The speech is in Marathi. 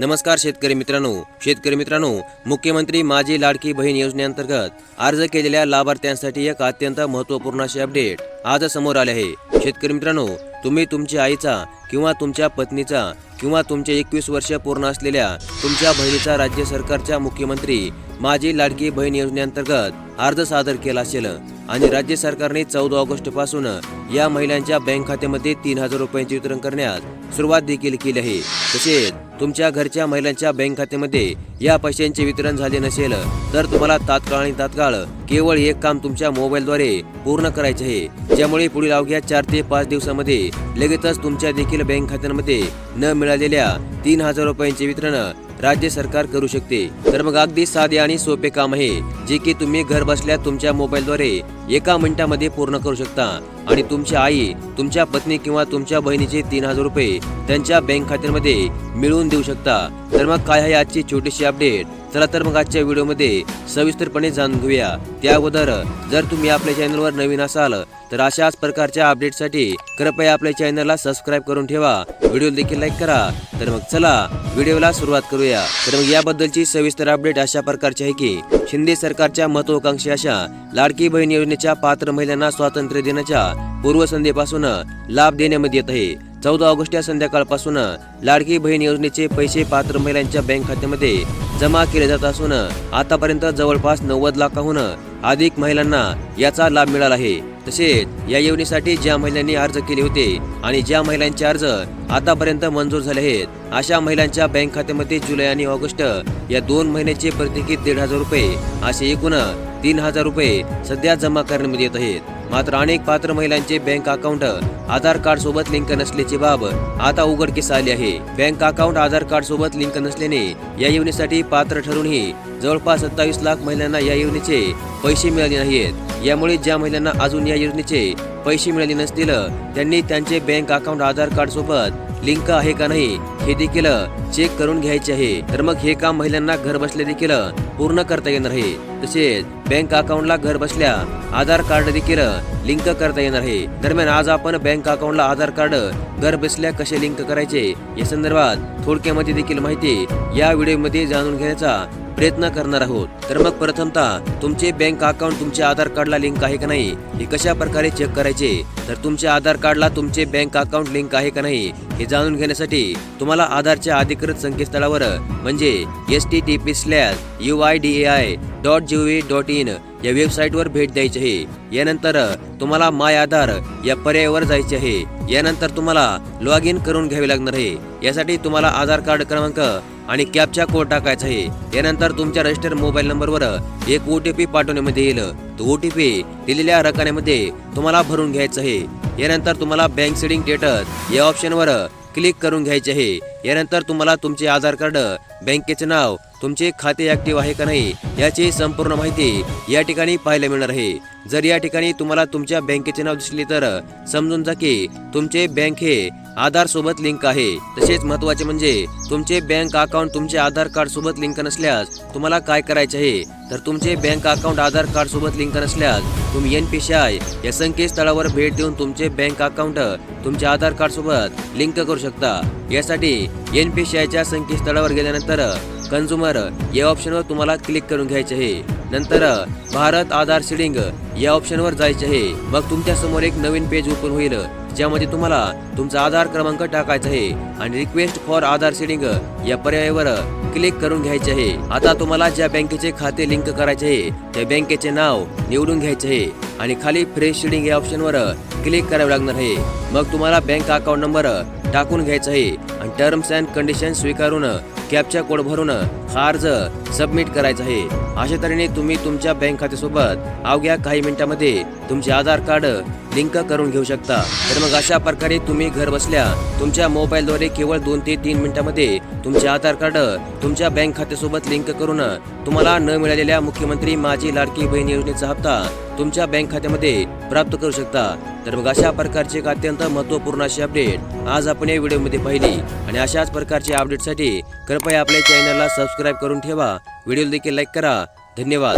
नमस्कार शेतकरी मित्रांनो. शेतकरी मित्रांनो मुख्यमंत्री माझी लाडकी बहीण योजनेअंतर्गत अर्ज केलेल्या लाभार्थ्यांसाठी एक अत्यंत महत्त्वपूर्ण अशी अपडेट आज समोर आले आहे. शेतकरी मित्रांनो तुम्ही तुमच्या आईचा किंवा तुमच्या पत्नीचा किंवा तुमचे एकवीस वर्ष पूर्ण असलेल्या तुमच्या बहिणीचा राज्य सरकारच्या मुख्यमंत्री माझी लाडकी बहीण योजनेअंतर्गत अर्ज सादर केला असेल आणि राज्य सरकारने चौदा ऑगस्टपासून या महिलांच्या बँक खात्यामध्ये तीन हजार रुपयांचे वितरण करण्यास सुरुवात देखील केली आहे. तसेच तुमच्या घरच्या महिलांच्या बँक खात्यामध्ये या पैशांचे वितरण झाले नसेल तर तुम्हाला तात्काळ आणि तात्काळ केवळ एक काम तुमच्या मोबाईलद्वारे पूर्ण करायचे आहे ज्यामुळे पुढील अवघ्या चार ते पाच दिवसामध्ये लगेचच तुमच्या देखील बँक खात्यांमध्ये न मिळालेल्या तीन हजार रुपयांचे वितरण राज्य सरकार करू शकते. तर मग अगदी साधे आणि सोपे काम आहे जे की तुम्ही घर बसल्या तुमच्या मोबाईलद्वारे एका मिनिटामध्ये पूर्ण करू शकता. आणि तुमची आई तुमच्या पत्नी किंवा तुमच्या बहिणीचे तीन हजार रुपये त्यांच्या बँक खात्यामध्ये मिळवून देऊ शकता. तर मग काय आहे आजची छोटीशी अपडेट? चला तर मग आजच्या व्हिडिओमध्ये सविस्तरपणे जाणून घेऊया. त्या अगोदर जर तुम्ही आपल्या चॅनलवर नवीन असाल तर अशाच प्रकारच्या अपडेटसाठी कृपया आपल्या चॅनलला सबस्क्राईब करून ठेवा. व्हिडिओ देखील लाईक करा. तर मग चला व्हिडिओला सुरुवात करूया. तर मग याबद्दलची सविस्तर अपडेट अशा प्रकारची आहे की शिंदे सरकारच्या महत्वाकांक्षी अशा लाडकी बहीण योजनेच्या पात्र महिलांना स्वातंत्र्य दिनाच्या पूर्वसंध्येपासून लाभ देण्यामध्ये येत आहे. चौदा ऑगस्ट या संध्याकाळपासून लाडकी बहीण योजनेचे पैसे पात्र महिलांच्या बँक खात्यामध्ये जमा केले जात असून आतापर्यंत जवळपास नव्वद लाखाहून अधिक महिलांना याचा लाभ मिळाला आहे. तसेच या योजनेसाठी ज्या महिलांनी अर्ज केले होते आणि ज्या महिलांचे अर्ज आतापर्यंत मंजूर झाले आहेत अशा महिलांच्या बँक खात्यामध्ये जुलै आणि ऑगस्ट या दोन महिन्याचे प्रत्येकी दीड हजार रुपये असे एकूण तीन हजार रुपये सध्या जमा करण्यामध्ये येत आहेत. मात्र अनेक पात्र महिलांचे बँक अकाउंट आधार कार्ड सोबत लिंक नसल्याची बाब आता उघडकीस आली आहे. बँक अकाउंट आधार कार्ड सोबत लिंक नसल्याने या योजनेसाठी पात्र ठरूनही जवळपास सत्तावीस लाख महिलांना या योजनेचे पैसे मिळाले नाहीत यामुळे ज्या महिलांना अजून या योजनेचे पैसे मिळाले नसतील त्यांनी त्यांचे बँक अकाउंट आधार कार्ड सोबत लिंक आहे का नाही हे देखील चेक करून घ्यायचे आहे. तर मग हे काम महिलांना घर बसल्या देखील पूर्ण करता येणार आहे. तसेच बँक अकाउंटला घर बसल्या आधार कार्ड देखील लिंक करता येणार आहे. दरम्यान आज आपण बँक अकाउंटला आधार कार्ड घर बसल्या कसे लिंक करायचे या संदर्भात थोडक्यामध्ये देखील माहिती या व्हिडिओमध्ये जाणून घेण्याचा प्रयत्न करणार आहोत. तर मग प्रथमतः तुमचे बँक अकाउंट तुमच्या आधार कार्डला लिंक आहे का नाही हे कशा प्रकारे चेक करायचे तर तुमच्या आधार कार्डला तुमचे बँक अकाउंट लिंक आहे का नाही हे जाणून घेण्यासाठी तुम्हाला आधारच्या अधिकृत संकेतस्थळावर म्हणजे S T T P slash U I D A I dot G V dot in या वेबसाईटवर भेट द्यायची आहे. यानंतर तुम्हाला माय आधार या पर्यायावर जायचे आहे. यानंतर तुम्हाला लॉग इन करून घ्यावे लागणार आहे. यासाठी तुम्हाला आधार कार्ड क्रमांक आणि कॅपचा कोड टाकायचा आहे. यानंतर तुमच्या रजिस्टर मोबाईल नंबरवर एक ओ टी पी पाठवण्यामध्ये येईल. तो ओ टी पी दिलेल्या रकान्यामध्ये तुम्हाला भरून घ्यायचं आहे. यानंतर तुम्हाला बँक सेडिंग स्टेटस या ऑप्शनवर क्लिक करून घ्यायचे आहे. यानंतर तुम्हाला तुमचे आधार कार्ड बँकेचे नाव तुमचे खाते ऍक्टिव्ह आहे का नाही याची संपूर्ण माहिती या ठिकाणी पाहायला मिळणार आहे. जर या ठिकाणी तुम्हाला तुमच्या बँकेचे नाव दिसले तर समजून जा की तुमचे बँक हे आधार सोबत लिंक आहे. तसेच महत्त्वाचे म्हणजे तुमचे बँक अकाउंट तुमचे आधार कार्ड सोबत लिंक नसल्यास तुम्हाला काय करायचे आहे? तर तुमचे बँक अकाउंट आधार कार्ड सोबत लिंक नसल्यास तुम्ही एन पी सी आय या संकेतस्थळावर भेट देऊन तुमचे बँक अकाउंट तुमच्या आधार कार्ड सोबत लिंक करू शकता. यासाठी एन पी सी आयच्या संकेतस्थळावर गेल्यानंतर कन्झ्युमर या ऑप्शनवर तुम्हाला क्लिक करून घ्यायचे आहे. नंतर भारत आधार सिडिंग या ऑप्शनवर जायचे आहे. मग तुमच्यासमोर एक नवीन पेज ओपन होईल ज्यामध्ये तुम्हाला तुमचा आधार क्रमांक टाकायचा आहे आणि रिक्वेस्ट फॉर आधार सिडिंग या पर्यायावर क्लिक करून घ्यायचे आहे. आता तुम्हाला ज्या बँकेचे खाते लिंक करायचे आहे त्या बँकेचे नाव निवडून घ्यायचे आहे आणि खाली फ्रेश सीडिंग या ऑप्शनवर क्लिक करावे लागणार आहे. मग तुम्हाला बँक अकाउंट नंबर टाकून घ्यायचं आहे आणि टर्म्स अँड कंडिशन स्वीकारून कॅपचा कोड भरून हा अर्ज सबमिट करायचा आहे. अशा तऱ्हेने तुम्ही तुमच्या बँक खात्यासोबत अवघ्या काही मिनिटांमध्ये तुमचे आधार कार्ड लिंक करून घेऊ शकता. तर मग अशा प्रकारे तुम्ही घर बसल्या तुमच्या मोबाईलद्वारे केवळ दोन ते तीन मिनिटांमध्ये तुमचे आधार कार्ड तुमच्या बँक खात्यासोबत लिंक करून तुम्हाला न मिळालेल्या मुख्यमंत्री माझी लाडकी बहीण योजनेचा हप्ता तुमच्या बँक खात्यामध्ये प्राप्त करू शकता. तर मग अशा प्रकारचे एक अत्यंत महत्त्वपूर्ण अशी अपडेट आज आपण या व्हिडिओमध्ये पाहिली. आणि अशाच प्रकारच्या अपडेटसाठी कृपया आपल्या चॅनलला सबस्क्राईब करून ठेवा. व्हिडिओ देखील लाईक करा. धन्यवाद.